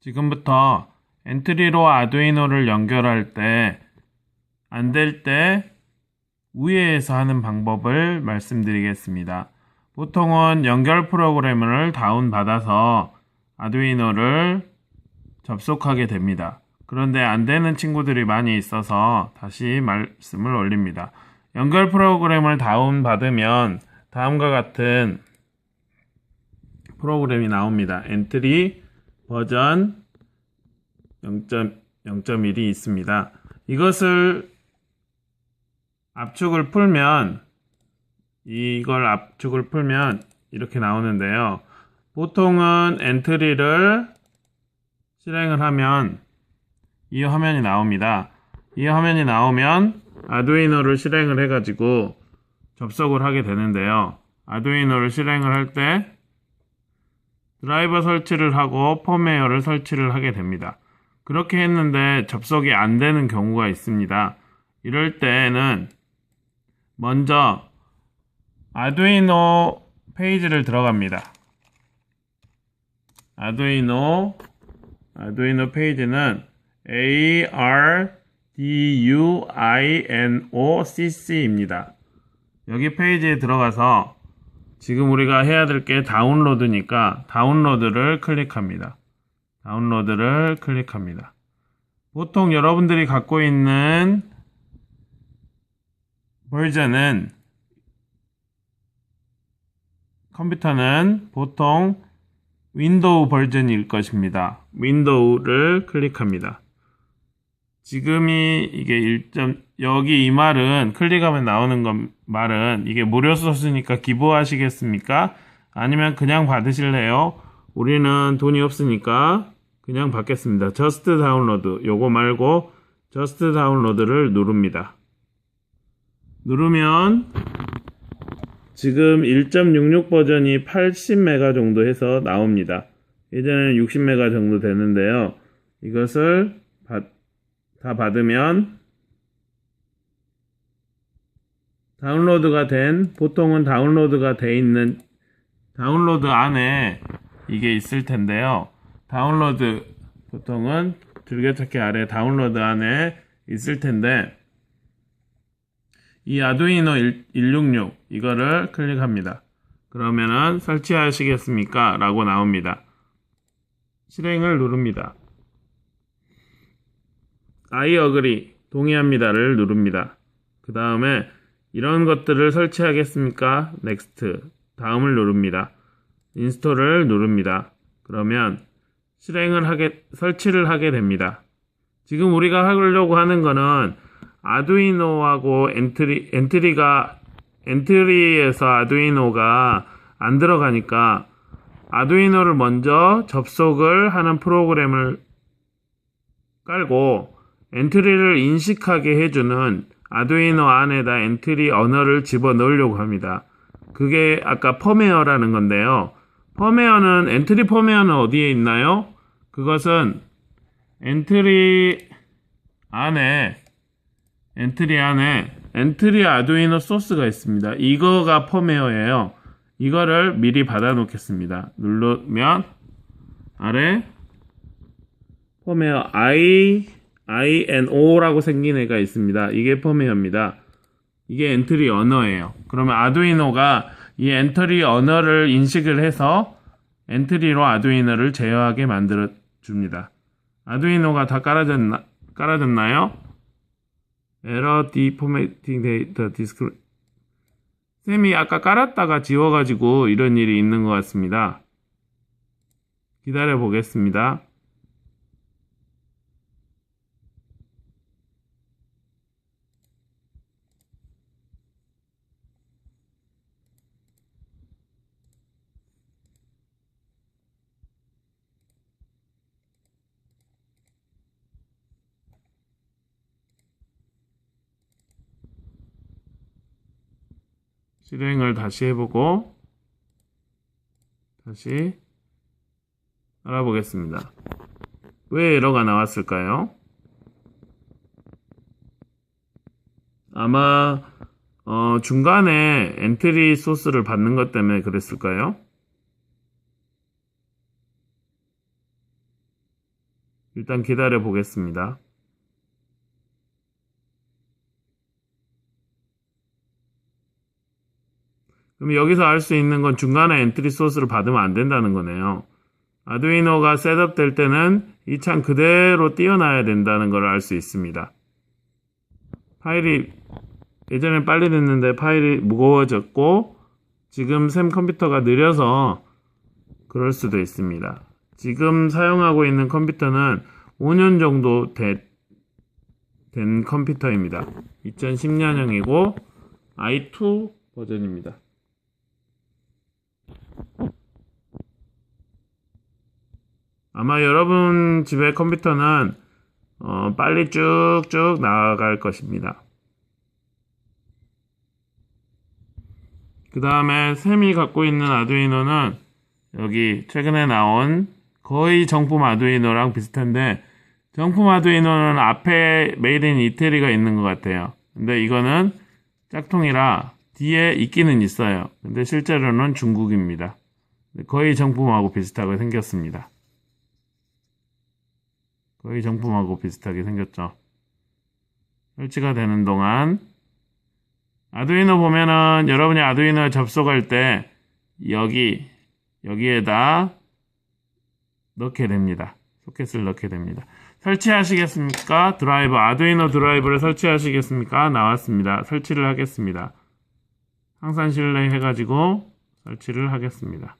지금부터 엔트리로 아두이노를 연결할 때 안될때 우회해서 하는 방법을 말씀드리겠습니다. 보통은 연결 프로그램을 다운받아서 아두이노를 접속하게 됩니다. 그런데 안 되는 친구들이 많이 있어서 다시 말씀을 올립니다. 연결 프로그램을 다운받으면 다음과 같은 프로그램이 나옵니다. 엔트리 버전 0.0.1이 있습니다. 이것을 압축을 풀면 이걸 압축을 풀면 이렇게 나오는데요. 보통은 엔트리를 실행을 하면 이 화면이 나옵니다. 이 화면이 나오면 아두이노를 실행을 해가지고 접속을 하게 되는데요. 아두이노를 실행을 할 때 드라이버 설치를 하고 펌웨어를 설치를 하게 됩니다. 그렇게 했는데 접속이 안 되는 경우가 있습니다. 이럴 때는 먼저 아두이노 페이지를 들어갑니다. 아두이노 아두이노 페이지는 A R D U I N O C C입니다. 여기 페이지에 들어가서 지금 우리가 해야 될 게 다운로드니까 다운로드를 클릭합니다. 다운로드를 클릭합니다. 보통 여러분들이 갖고 있는 버전은 컴퓨터는 보통 윈도우 버전일 것입니다. 윈도우를 클릭합니다. 지금이 이게 1점 여기 이 말은 클릭하면 나오는 건 말은 이게 무료 소스니까 기부하시겠습니까? 아니면 그냥 받으실래요? 우리는 돈이 없으니까 그냥 받겠습니다. 저스트 다운로드 요거 말고 저스트 다운로드를 누릅니다. 누르면 지금 1.66 버전이 80메가 정도 해서 나옵니다. 예전에는 60메가 정도 되는데요. 이것을 받, 다 받으면 다운로드가 된 보통은 다운로드가 돼 있는 다운로드 안에 이게 있을 텐데요. 다운로드 보통은 즐겨찾기 아래 다운로드 안에 있을 텐데 이 아두이노 166 이거를 클릭합니다. 그러면은 설치하시겠습니까? 라고 나옵니다. 실행을 누릅니다. I agree 동의합니다를 누릅니다. 그 다음에 이런 것들을 설치하겠습니까? next 다음을 누릅니다. 인스톨을 누릅니다. 그러면 실행을 하게 설치를 하게 됩니다. 지금 우리가 하려고 하는 거는 아두이노하고 엔트리 엔트리가 엔트리에서 아두이노가 안 들어가니까 아두이노를 먼저 접속을 하는 프로그램을 깔고 엔트리를 인식하게 해주는 아두이노 안에다 엔트리 언어를 집어넣으려고 합니다. 그게 아까 펌웨어라는 건데요. 펌웨어는 엔트리 펌웨어는 어디에 있나요? 그것은 엔트리 안에 엔트리 안에 엔트리 아두이노 소스가 있습니다. 이거가 펌웨어예요. 이거를 미리 받아 놓겠습니다. 누르면 아래 펌웨어 I INO라고 생긴 애가 있습니다. 이게 펌웨어입니다. 이게 엔트리 언어예요. 그러면 아두이노가 이 엔트리 언어를 인식을 해서 엔트리로 아두이노를 제어하게 만들어 줍니다. 아두이노가 다 깔아졌나, 깔아졌나요? 에러 디포매팅 데이터 디스크 쌤이 아까 깔았다가 지워가지고 이런 일이 있는 것 같습니다. 기다려 보겠습니다. 실행을 다시 해보고 다시 알아보겠습니다. 왜 에러가 나왔을까요? 아마 어, 중간에 엔트리 소스를 받는 것 때문에 그랬을까요? 일단 기다려 보겠습니다. 그럼 여기서 알 수 있는 건 중간에 엔트리 소스를 받으면 안 된다는 거네요. 아두이노가 셋업 될 때는 이 창 그대로 띄워놔야 된다는 걸 알 수 있습니다. 파일이 예전엔 빨리 됐는데 파일이 무거워졌고 지금 샘 컴퓨터가 느려서 그럴 수도 있습니다. 지금 사용하고 있는 컴퓨터는 5년 정도 되- 된 컴퓨터입니다. 2010년형이고 i2 버전입니다. 아마 여러분 집의 컴퓨터는 어, 빨리 쭉쭉 나아갈 것입니다. 그 다음에 샘이 갖고 있는 아두이노는 여기 최근에 나온 거의 정품 아두이노랑 비슷한데 정품 아두이노는 앞에 메이드 인 이태리가 있는 것 같아요. 근데 이거는 짝퉁이라 뒤에 있기는 있어요. 근데 실제로는 중국입니다. 거의 정품하고 비슷하게 생겼습니다. 거의 정품하고 비슷하게 생겼죠. 설치가 되는 동안 아두이노 보면은 여러분이 아두이노에 접속할 때 여기 여기에다 넣게 됩니다. 소켓을 넣게 됩니다. 설치하시겠습니까? 드라이버 아두이노 드라이버를 설치하시겠습니까? 나왔습니다. 설치를 하겠습니다. 항산 실내 해가지고 설치를 하겠습니다.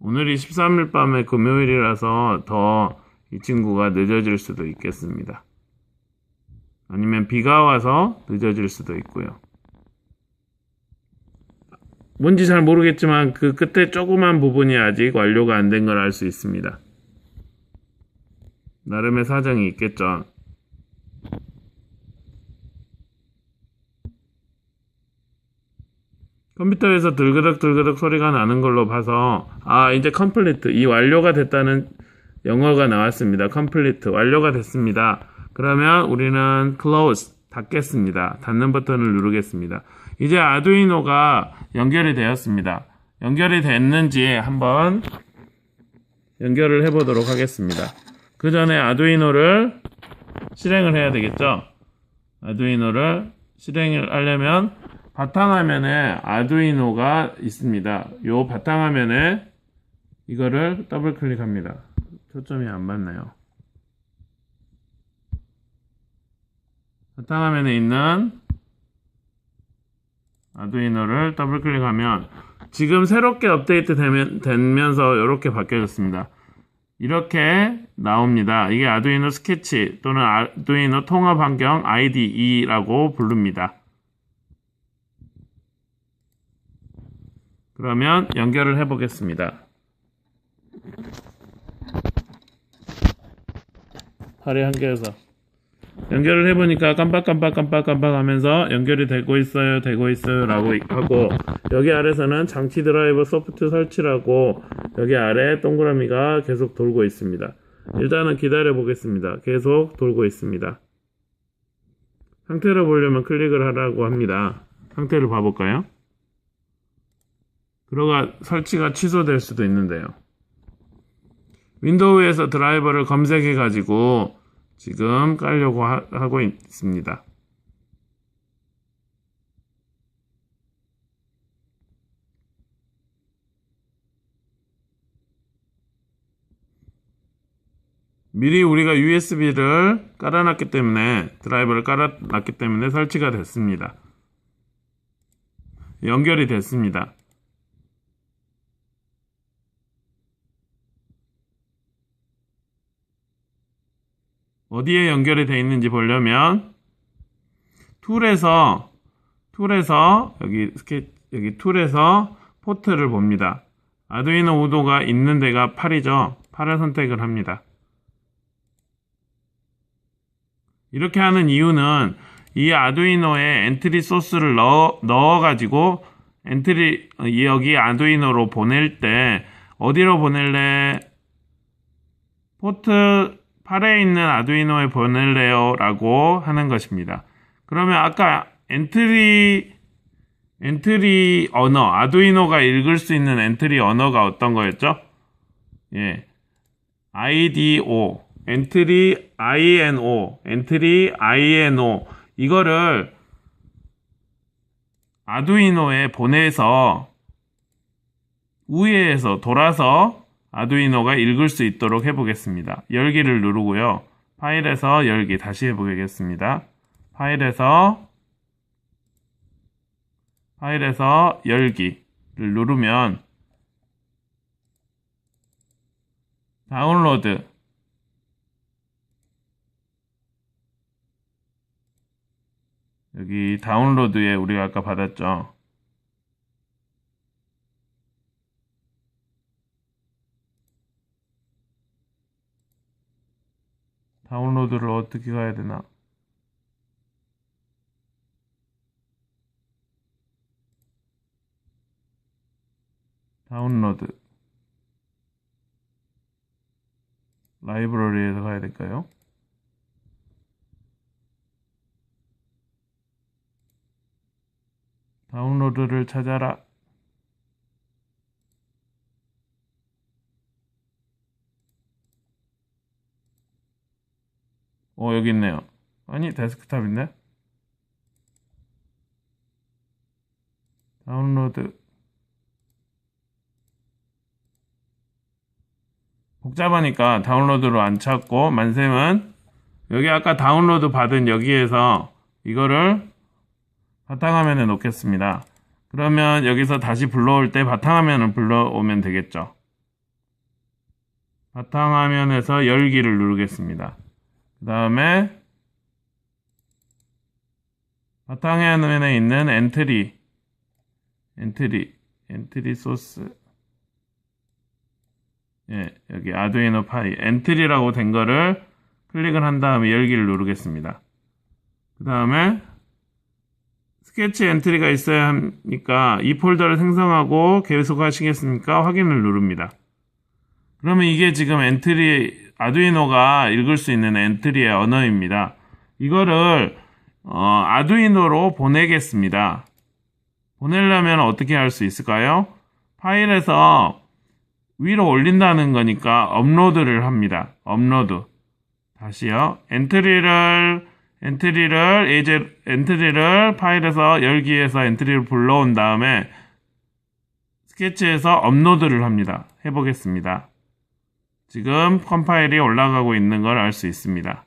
오늘이 13일 밤에 금요일이라서 더 이 친구가 늦어질 수도 있겠습니다. 아니면 비가 와서 늦어질 수도 있고요. 뭔지 잘 모르겠지만 그 끝에 조그만 부분이 아직 완료가 안 된 걸 알 수 있습니다. 나름의 사정이 있겠죠. 컴퓨터에서 들그덕 들그덕 소리가 나는 걸로 봐서 아 이제 컴플리트 이 완료가 됐다는 영어가 나왔습니다. 컴플리트 완료가 됐습니다. 그러면 우리는 close 닫겠습니다. 닫는 버튼을 누르겠습니다. 이제 아두이노가 연결이 되었습니다. 연결이 됐는지 한번 연결을 해보도록 하겠습니다. 그 전에 아두이노를 실행을 해야 되겠죠? 아두이노를 실행을 하려면 바탕화면에 아두이노가 있습니다. 요 바탕화면에 이거를 더블 클릭합니다. 초점이 안 맞네요. 바탕화면에 있는 아두이노를 더블 클릭하면 지금 새롭게 업데이트 되면, 되면서 이렇게 바뀌어졌습니다. 이렇게 나옵니다. 이게 아두이노 스케치 또는 아두이노 통합 환경 IDE라고 부릅니다. 그러면 연결을 해 보겠습니다. 팔에 한 개에서 연결을 해보니까 깜빡깜빡 깜빡깜빡 하면서 연결이 되고 있어요 되고 있어요 라고 하고 여기 아래서는 장치 드라이버 소프트 설치라고 여기 아래 동그라미가 계속 돌고 있습니다. 일단은 기다려 보겠습니다. 계속 돌고 있습니다. 상태를 보려면 클릭을 하라고 합니다. 상태를 봐볼까요? 그러가 설치가 취소될 수도 있는데요. 윈도우에서 드라이버를 검색해 가지고 지금 깔려고 하, 하고 있습니다. 미리 우리가 USB를 깔아놨기 때문에 드라이버를 깔아놨기 때문에 설치가 됐습니다. 연결이 됐습니다. 어디에 연결이 되어 있는지 보려면 툴에서 툴에서 여기 스케 여기 툴에서 포트를 봅니다. 아두이노 우도가 있는 데가 8이죠. 8을 선택을 합니다. 이렇게 하는 이유는 이 아두이노에 엔트리 소스를 넣어, 넣어가지고 엔트리 여기 아두이노로 보낼 때 어디로 보낼래? 포트 8에 있는 아두이노에 보낼래요? 라고 하는 것입니다. 그러면 아까 엔트리, 엔트리 언어, 아두이노가 읽을 수 있는 엔트리 언어가 어떤 거였죠? 예. IDO, 엔트리 INO, 엔트리 INO, 이거를 아두이노에 보내서 우회해서 돌아서 아두이노가 읽을 수 있도록 해보겠습니다. 열기를 누르고요. 파일에서 열기 다시 해보겠습니다. 파일에서 파일에서 열기를 누르면 다운로드 여기 다운로드에 우리가 아까 받았죠. 다운로드를 어떻게 가야 되나? 다운로드 라이브러리에서 가야 될까요? 다운로드를 찾아라. 어, 여기 있네요. 아니, 데스크탑인데? 다운로드. 복잡하니까 다운로드로 안 찾고, 만쌤은 여기 아까 다운로드 받은 여기에서 이거를 바탕화면에 놓겠습니다. 그러면 여기서 다시 불러올 때 바탕화면을 불러오면 되겠죠. 바탕화면에서 열기를 누르겠습니다. 그 다음에 바탕화면에 있는 엔트리 엔트리 엔트리 소스 예, 여기 아두이노 파이 엔트리라고 된 거를 클릭을 한 다음에 열기를 누르겠습니다. 그 다음에 스케치 엔트리가 있어야 하니까 이 폴더를 생성하고 계속 하시겠습니까? 확인을 누릅니다. 그러면 이게 지금 엔트리 아두이노가 읽을 수 있는 엔트리의 언어입니다. 이거를 어, 아두이노로 보내겠습니다. 보내려면 어떻게 할 수 있을까요? 파일에서 위로 올린다는 거니까 업로드를 합니다. 업로드. 다시요. 엔트리를 엔트리를 이제 엔트리를 파일에서 열기에서 엔트리를 불러온 다음에 스케치에서 업로드를 합니다. 해보겠습니다. 지금 컴파일이 올라가고 있는 걸 알 수 있습니다.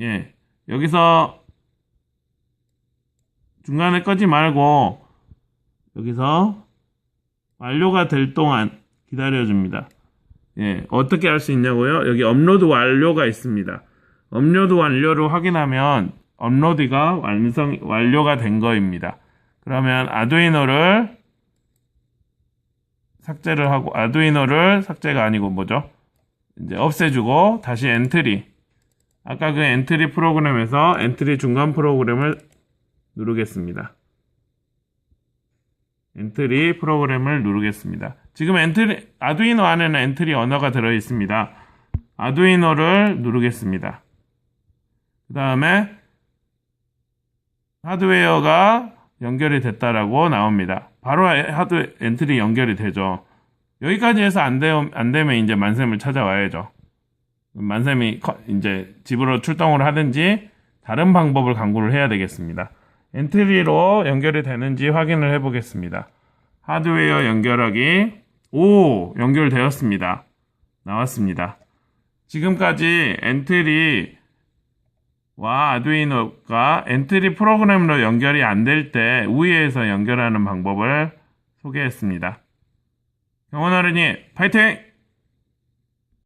예, 여기서 중간에 끄지 말고 여기서 완료가 될 동안 기다려줍니다. 예, 어떻게 할 수 있냐고요? 여기 업로드 완료가 있습니다. 업로드 완료를 확인하면 업로드가 완성, 완료가 된 거입니다. 그러면 아두이노를 삭제를 하고, 아두이노를 삭제가 아니고 뭐죠? 이제 없애주고, 다시 엔트리. 아까 그 엔트리 프로그램에서 엔트리 중간 프로그램을 누르겠습니다. 엔트리 프로그램을 누르겠습니다. 지금 엔트리, 아두이노 안에는 엔트리 언어가 들어 있습니다. 아두이노를 누르겠습니다. 그 다음에 하드웨어가 연결이 됐다라고 나옵니다. 바로 하드 엔트리 연결이 되죠. 여기까지 해서 안, 되, 안 되면 이제 만샘을 찾아와야죠. 만샘이 이제 집으로 출동을 하든지 다른 방법을 강구를 해야 되겠습니다. 엔트리로 연결이 되는지 확인을 해 보겠습니다. 하드웨어 연결하기. 오, 연결되었습니다. 나왔습니다. 지금까지 엔트리 와 아두이노가 엔트리 프로그램으로 연결이 안 될 때 우회해서 연결하는 방법을 소개했습니다. 경원 어른이 파이팅!